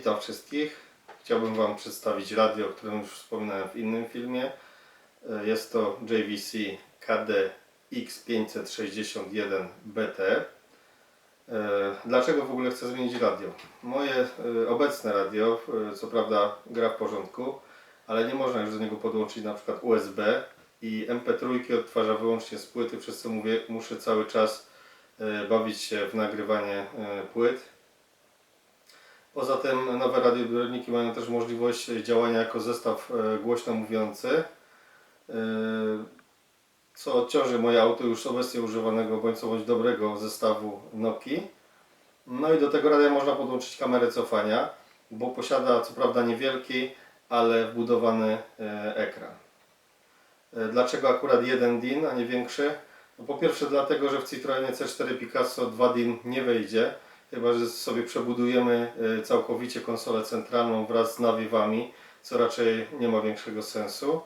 Witam wszystkich. Chciałbym Wam przedstawić radio, o którym już wspominałem w innym filmie. E, Jest to JVC KD X561BT. E, Dlaczego w ogóle chcę zmienić radio? Moje e, obecne radio, co prawda gra w porządku, ale nie można już do niego podłączyć na przykład USB i MP3 odtwarza wyłącznie z płyty, przez co mówię, muszę cały czas bawić się w nagrywanie płyt. Poza tym nowe radioodbiorniki mają też możliwość działania jako zestaw e, głośno mówiący, e, co odciąży moje auto już obecnie używanego bądź co bądź dobrego zestawu Noki. No i do tego radia można podłączyć kamerę cofania, bo posiada co prawda niewielki, ale wbudowany e, ekran. Dlaczego akurat jeden DIN, a nie większy? No po pierwsze dlatego, że w Citroenie C4 Picasso 2 DIN nie wejdzie, chyba że sobie przebudujemy e, całkowicie konsolę centralną wraz z nawiewami, co raczej nie ma większego sensu.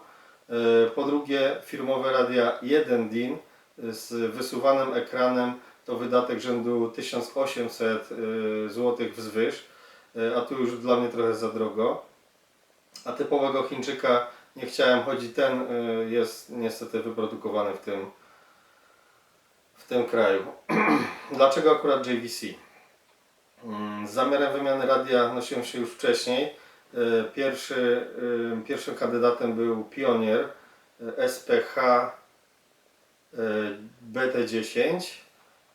E, Po drugie, firmowe radia 1 DIN z wysuwanym ekranem to wydatek rzędu 1800 zł wzwyż, a tu już dla mnie trochę za drogo. A typowego Chińczyka nie chciałem, choć ten jest niestety wyprodukowany w tym, w tym kraju. Dlaczego akurat JVC? Mm, Z zamiarem wymiany radia nosiłem się już wcześniej. E, Pierwszy, e, pierwszym kandydatem był Pionier e, SPH e, BT10.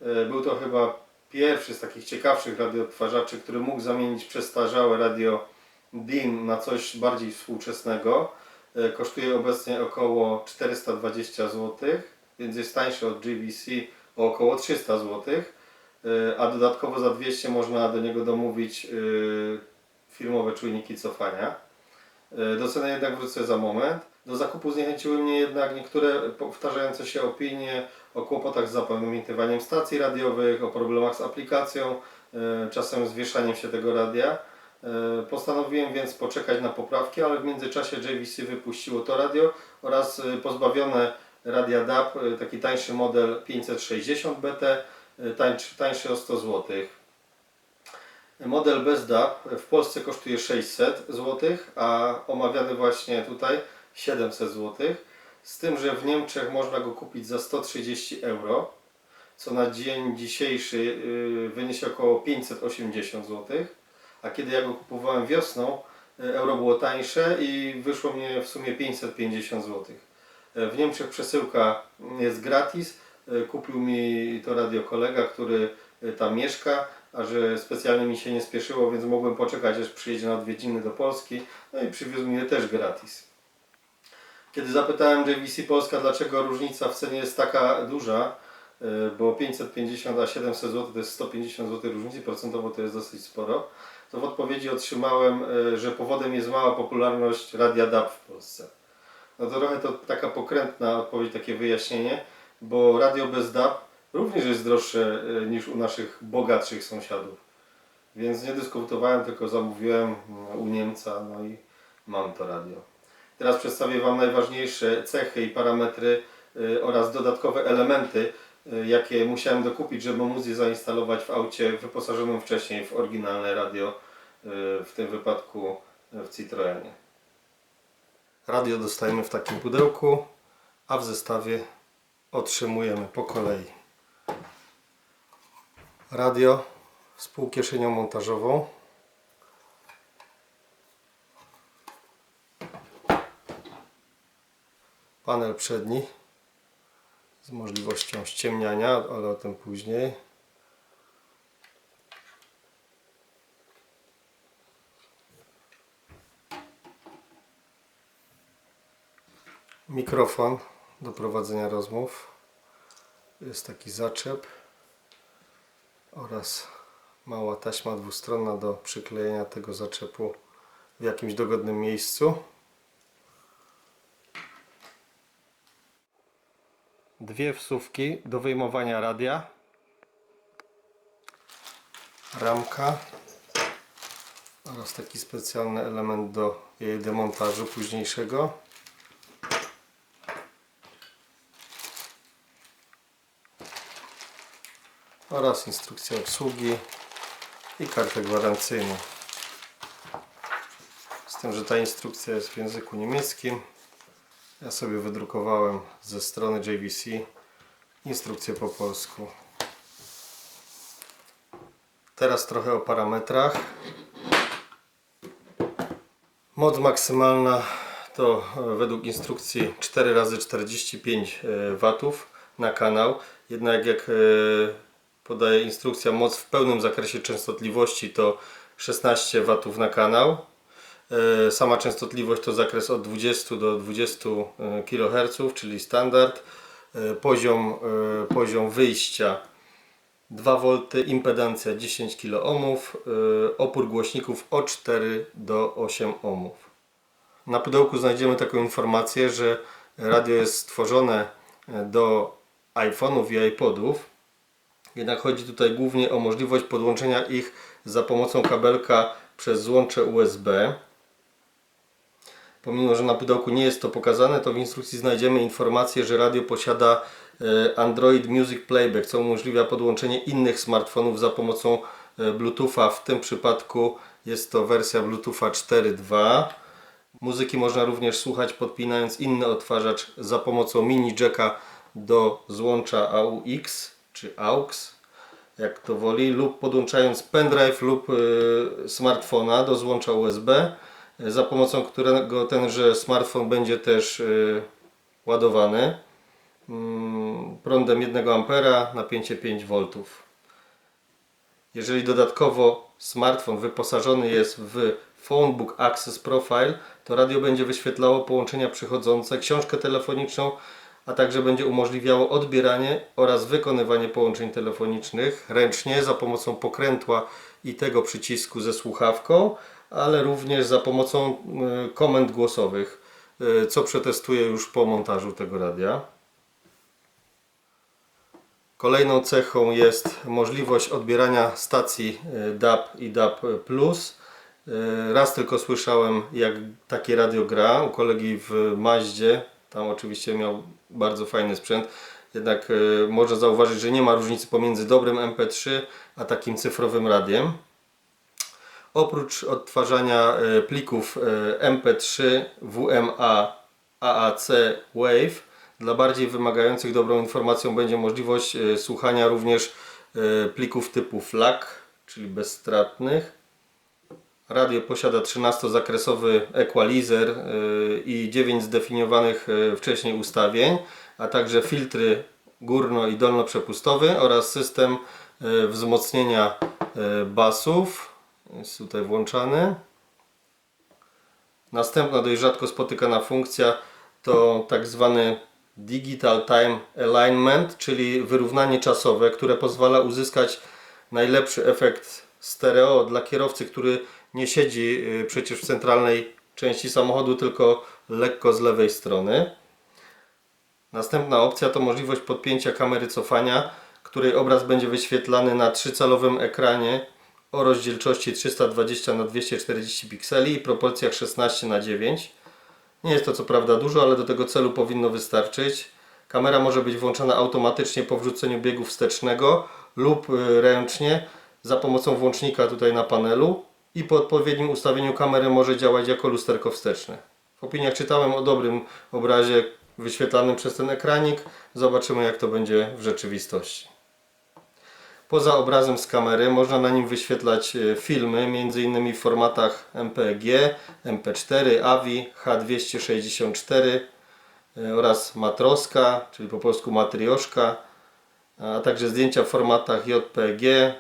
E, Był to chyba pierwszy z takich ciekawszych radioodtwarzaczy, który mógł zamienić przestarzałe radio DIN na coś bardziej współczesnego. Kosztuje obecnie około 420 zł, więc jest tańszy od JVC o około 300 zł. E, A dodatkowo za 200 można do niego domówić e, firmowe czujniki cofania. E, Do ceny jednak wrócę za moment. Do zakupu zniechęciły mnie jednak niektóre powtarzające się opinie o kłopotach z zapamiętywaniem stacji radiowych, o problemach z aplikacją, czasem z wieszaniem się tego radia. Postanowiłem więc poczekać na poprawki, ale w międzyczasie JVC wypuściło to radio oraz pozbawione radia DAB, taki tańszy model 560BT, e, tańszy, tańszy o 100 zł. Model bez DAB w Polsce kosztuje 600 zł, a omawiany właśnie tutaj 700 zł. Z tym, że w Niemczech można go kupić za 130 euro, co na dzień dzisiejszy yy, wyniesie około 580 zł. A kiedy ja go kupowałem wiosną, yy, euro było tańsze i wyszło mnie w sumie 550 zł. W Niemczech przesyłka jest gratis. Yy, Kupił mi to radio kolega, który yy, tam mieszka, a że specjalnie mi się nie spieszyło, więc mogłem poczekać aż przyjedzie na odwiedziny do Polski. No i przywiózł mi je też gratis. Kiedy zapytałem JVC Polska, dlaczego różnica w cenie jest taka duża, y, bo 550 a 700 zł to jest 150 zł różnicy, procentowo to jest dosyć sporo, to w odpowiedzi otrzymałem, że powodem jest mała popularność radia DAB w Polsce. No to trochę to taka pokrętna odpowiedź, takie wyjaśnienie, bo radio bez DAB również jest droższe y, niż u naszych bogatszych sąsiadów. Więc nie dyskutowałem, tylko zamówiłem y, u Niemca, no i mam to radio. Teraz przedstawię Wam najważniejsze cechy i parametry y, oraz dodatkowe elementy, y, jakie musiałem dokupić, żeby móc je zainstalować w aucie wyposażonym wcześniej w oryginalne radio, w tym wypadku w Citroenie. Radio dostajemy w takim pudełku, a w zestawie otrzymujemy po kolei. Radio z półkieszenią montażową, panel przedni z możliwością ściemniania, ale o tym później. Mikrofon do prowadzenia rozmów. Jest taki zaczep oraz mała taśma dwustronna do przyklejenia tego zaczepu w jakimś dogodnym miejscu. dwie wsówki do wyjmowania radia, ramka oraz taki specjalny element do jej demontażu późniejszego. Oraz instrukcja obsługi i kartę gwarancyjną. tym, że ta instrukcja jest w języku niemieckim. Ja sobie wydrukowałem ze strony JVC instrukcję po polsku. Teraz trochę o parametrach. Moc maksymalna to e, według instrukcji 4 razy 45 W na kanał. Jednak jak e, podaje instrukcja moc w pełnym zakresie częstotliwości to 16 W na kanał. E, Sama częstotliwość to zakres od 20 do 20 kHz, czyli standard. E, Poziom, e, poziom wyjścia 2V, impedancja 10 kΩ, y, opór głośników od 4 do 8 ohmów. Na pudełku znajdziemy taką informację, że radio jest stworzone e, do iPhone'ów i iPodów. Jednak chodzi tutaj głównie o możliwość podłączenia ich za pomocą kabelka przez złącze USB. Pomimo, że na pudełku nie jest to pokazane, to w instrukcji znajdziemy informację, że radio posiada e, Android Music Playback, co umożliwia podłączenie innych smartfonów za pomocą e, Bluetootha. W tym przypadku jest to wersja Bluetootha 4.2. Muzyki można również słuchać podpinając inny odtwarzacz za pomocą mini jacka do złącza AUX czy AUX, jak to woli, lub podłączając pendrive lub y, smartfona do złącza USB, y, za pomocą którego tenże smartfon będzie też y, ładowany mm, prądem 1 A, napięcie 5 V. Jeżeli dodatkowo smartfon wyposażony jest w Phonebook Access Profile, to radio będzie wyświetlało połączenia przychodzące, książkę telefoniczną, a także będzie umożliwiało odbieranie oraz wykonywanie połączeń telefonicznych ręcznie za pomocą pokrętła i tego przycisku ze słuchawką, ale również za pomocą y, komend głosowych, y, co przetestuję już po montażu tego radia. Kolejną cechą jest możliwość odbierania stacji y, DAB i DAB+. Raz tylko słyszałem jak takie radio gra u kolegi w Maździe. Tam oczywiście miał bardzo fajny sprzęt. Jednak y, można zauważyć, że nie ma różnicy pomiędzy dobrym MP3 a takim cyfrowym radiem. Oprócz odtwarzania e, plików e, MP3 WMA AAC Wave dla bardziej wymagających dobrą informacją będzie możliwość e, słuchania również e, plików typu FLAC, czyli bezstratnych. Radio posiada 13-zakresowy equalizer e, i 9 zdefiniowanych e, wcześniej ustawień, a także filtry górno- i dolnoprzepustowy oraz system e, wzmocnienia basów jest tutaj włączany. Następna dość rzadko spotykana funkcja to tak zwany Digital Time Alignment, czyli wyrównanie czasowe, które pozwala uzyskać najlepszy efekt stereo dla kierowcy, który nie siedzi y, przecież w centralnej części samochodu, tylko lekko z lewej strony. Następna opcja to możliwość podpięcia kamery cofania, której obraz będzie wyświetlany na trzycalowym ekranie o rozdzielczości 320 na 240 pikseli i proporcjach 16 na 9. Nie jest to co prawda dużo, ale do tego celu powinno wystarczyć. Kamera może być włączona automatycznie po wrzuceniu biegu wstecznego lub y, ręcznie za pomocą włącznika tutaj na panelu i po odpowiednim ustawieniu kamery może działać jako lusterko wsteczne. W opiniach czytałem o dobrym obrazie wyświetlanym przez ten ekranik. Zobaczymy jak to będzie w rzeczywistości. Poza obrazem z kamery można na nim wyświetlać e, filmy, m.in. w formatach MPEG, MP4, AVI, H264 e, oraz matroska, czyli po polsku matrioszka, a także zdjęcia w formatach JPG,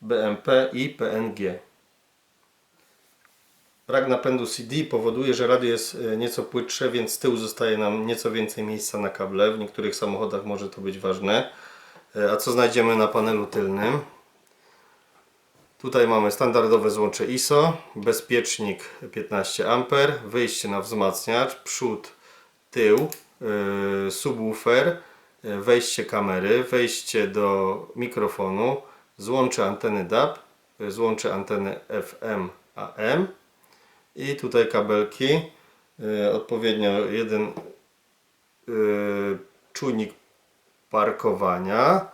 BMP i PNG. Brak napędu CD powoduje, że radio jest e, nieco płytsze, więc z tyłu zostaje nam nieco więcej miejsca na kable. W niektórych samochodach może to być ważne. E, A co znajdziemy na panelu tylnym? Tutaj mamy standardowe złącze ISO, bezpiecznik 15 A, wyjście na wzmacniacz, przód, tył, yy, subwoofer, wejście kamery, wejście do mikrofonu, złącze anteny DAB, złącze anteny FM AM i tutaj kabelki, yy, odpowiednio jeden yy, czujnik parkowania,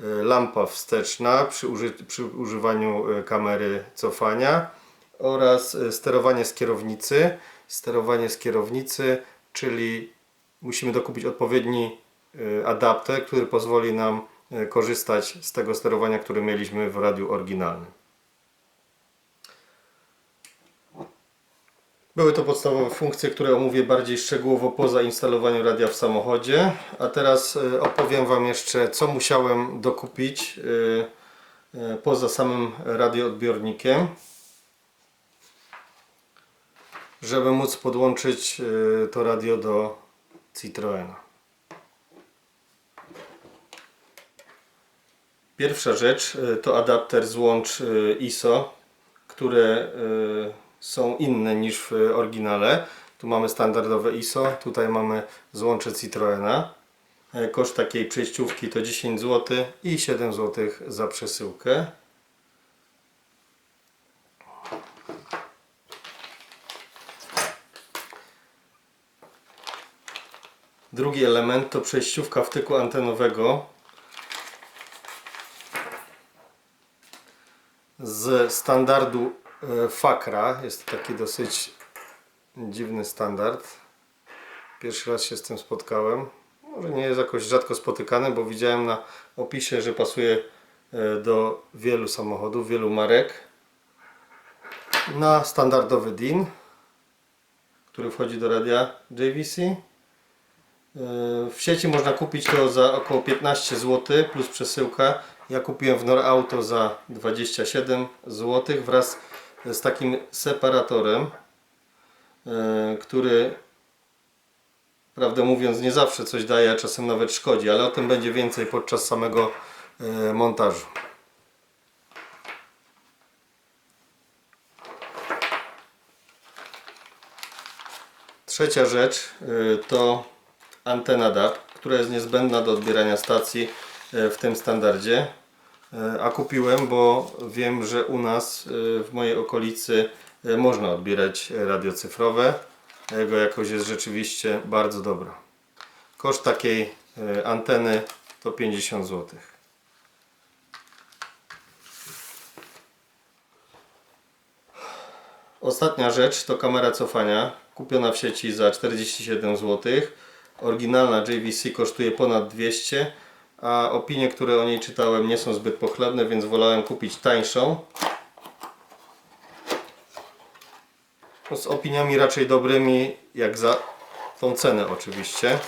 y, lampa wsteczna przy, uży, przy używaniu y, kamery cofania oraz y, sterowanie z kierownicy. Sterowanie z kierownicy, czyli musimy dokupić odpowiedni y, adapter, który pozwoli nam y, korzystać z tego sterowania, które mieliśmy w radiu oryginalnym. Były to podstawowe funkcje, które omówię bardziej szczegółowo po zainstalowaniu radia w samochodzie. A teraz y, opowiem Wam jeszcze, co musiałem dokupić y, y, poza samym radioodbiornikiem, żeby móc podłączyć to radio do Citroena. Pierwsza rzecz to adapter złącz ISO, które są inne niż w oryginale. Tu mamy standardowe ISO, tutaj mamy złącze Citroena. E, Koszt takiej przejściówki to 10 zł i 7 zł za przesyłkę. Drugi element to przejściówka wtyku antenowego z standardu FAKRA. Jest to taki dosyć dziwny standard. Pierwszy raz się z tym spotkałem. Może nie jest jakoś rzadko spotykany, bo widziałem na opisie, że pasuje e, do wielu samochodów, wielu marek. Na standardowy DIN, który wchodzi do radia JVC. E, W sieci można kupić to za około 15 zł plus przesyłka. Ja kupiłem w Norauto za 27 zł wraz z takim separatorem, e, który prawdę mówiąc nie zawsze coś daje, a czasem nawet szkodzi, ale o tym będzie więcej podczas samego e, montażu. Trzecia rzecz y, to antena DAB, która jest niezbędna do odbierania stacji w tym standardzie. Y, A kupiłem, bo wiem, że u nas y, w mojej okolicy y, można odbierać radio cyfrowe. Jego jakość jest rzeczywiście bardzo dobra. Koszt takiej anteny to 50 zł. Ostatnia rzecz to kamera cofania, kupiona w sieci za 47 zł. Oryginalna JVC kosztuje ponad 200, a opinie, które o niej czytałem nie są zbyt pochlebne, więc wolałem kupić tańszą. No, Z opiniami raczej dobrymi, jak za tą cenę oczywiście.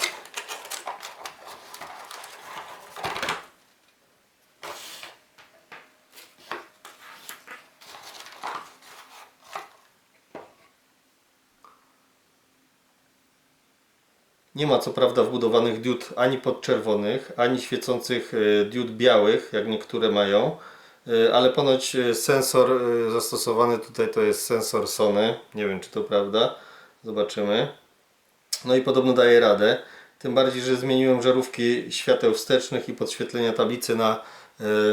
Nie ma co prawda wbudowanych diod ani podczerwonych, ani świecących e, diod białych, jak niektóre mają, E, ale ponoć e, sensor zastosowany tutaj to jest sensor Sony. Nie wiem czy to prawda. Zobaczymy. No i podobno daje radę. Tym bardziej, że zmieniłem żarówki świateł wstecznych i podświetlenia tablicy na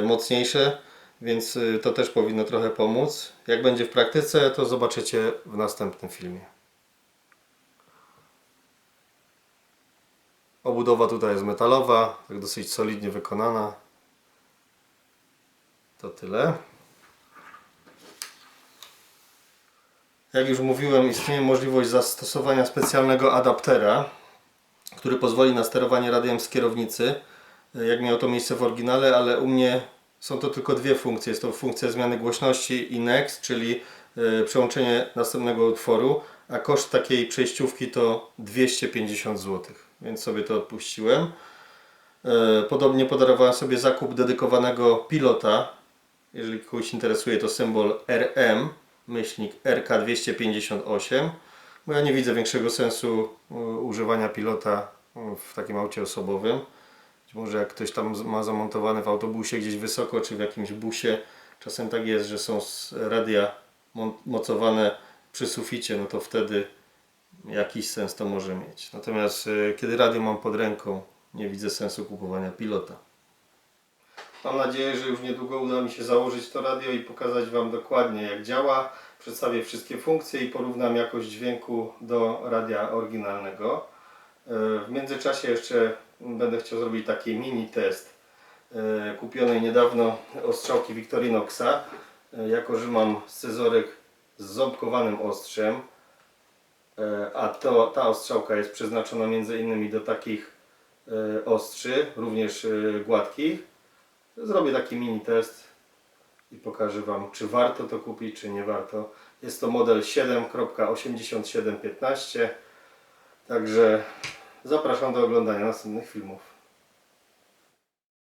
mocniejsze, więc to też powinno trochę pomóc. Jak będzie w praktyce, to zobaczycie w następnym filmie. Obudowa tutaj jest metalowa, tak dosyć solidnie wykonana. To tyle. Jak już mówiłem, istnieje możliwość zastosowania specjalnego adaptera, który pozwoli na sterowanie radiem z kierownicy, jak miało to miejsce w oryginale, ale u mnie są to tylko dwie funkcje. Jest to funkcja zmiany głośności i next, czyli e, przełączenie następnego utworu, a koszt takiej przejściówki to 250 zł, więc sobie to odpuściłem. E, Podobnie podarowałem sobie zakup dedykowanego pilota. Jeżeli kogoś interesuje, to symbol RM, myślnik RK258, bo ja nie widzę większego sensu e, używania pilota e, w takim aucie osobowym. Być może jak ktoś tam ma zamontowany w autobusie gdzieś wysoko, czy w jakimś busie, czasem tak jest, że są radia mocowane przy suficie, no to wtedy jakiś sens to może mieć. Natomiast e, kiedy radio mam pod ręką, nie widzę sensu kupowania pilota. Mam nadzieję, że już niedługo uda mi się założyć to radio i pokazać Wam dokładnie jak działa. Przedstawię wszystkie funkcje i porównam jakość dźwięku do radia oryginalnego. E, W międzyczasie jeszcze będę chciał zrobić taki mini test e, kupionej niedawno ostrzałki Victorinoxa. Jako, że mam scyzoryk z ząbkowanym ostrzem, a to, ta ostrzałka jest przeznaczona między innymi do takich e, ostrzy, również e, gładkich. Zrobię taki mini test i pokażę Wam, czy warto to kupić, czy nie warto. Jest to model 7.8715, także zapraszam do oglądania następnych filmów.